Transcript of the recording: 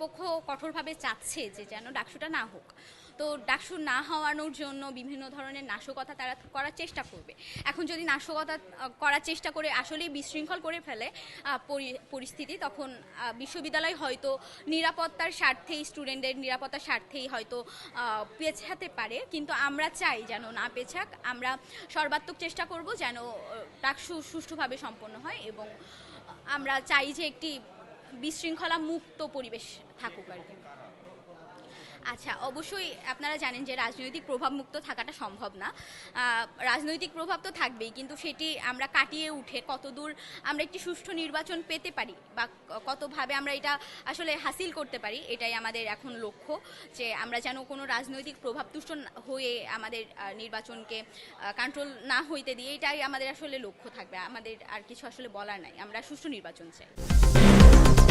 কর্তৃপক্ষ কঠোরভাবে চাচ্ছে যে যেন ডাকসুটা না হোক। তো ডাকসু না হওয়ানোর জন্য বিভিন্ন ধরনের নাশকতা তারা করার চেষ্টা করবে। এখন যদি নাশকতা করার চেষ্টা করে আসলেই বিশৃঙ্খল করে ফেলে পরি- পরিস্থিতি, তখন বিশ্ববিদ্যালয় হয়তো নিরাপত্তার স্বার্থেই, স্টুডেন্টদের নিরাপত্তার স্বার্থেই হয়তো পেছাতে পারে। কিন্তু আমরা চাই যেন না পেছাক। আমরা সর্বাত্মক চেষ্টা করব যেন ডাকসু সুষ্ঠুভাবে সম্পন্ন হয় এবং আমরা চাই যে একটি বিশৃঙ্খলা মুক্ত পরিবেশ থাকুক আর কি। আচ্ছা অবশ্যই আপনারা জানেন যে রাজনৈতিক প্রভাব মুক্ত থাকাটা সম্ভব না। রাজনৈতিক প্রভাব তো থাকবেই, কিন্তু সেটি আমরা কাটিয়ে উঠে কতদূর আমরা একটি সুষ্ঠু নির্বাচন পেতে পারি বা কতভাবে আমরা এটা আসলে হাসিল করতে পারি, এটাই আমাদের এখন লক্ষ্য যে আমরা যেন কোনো রাজনৈতিক প্রভাব তুষ্ট না- হয়ে আমাদের নির্বাচনকে কন্ট্রোল না হইতে দিয়ে এটাই আমাদের আসলে লক্ষ্য থাকবে। আমাদের আর কিছু আসলে বলার নাই। আমরা সুষ্ঠু নির্বাচন চাই।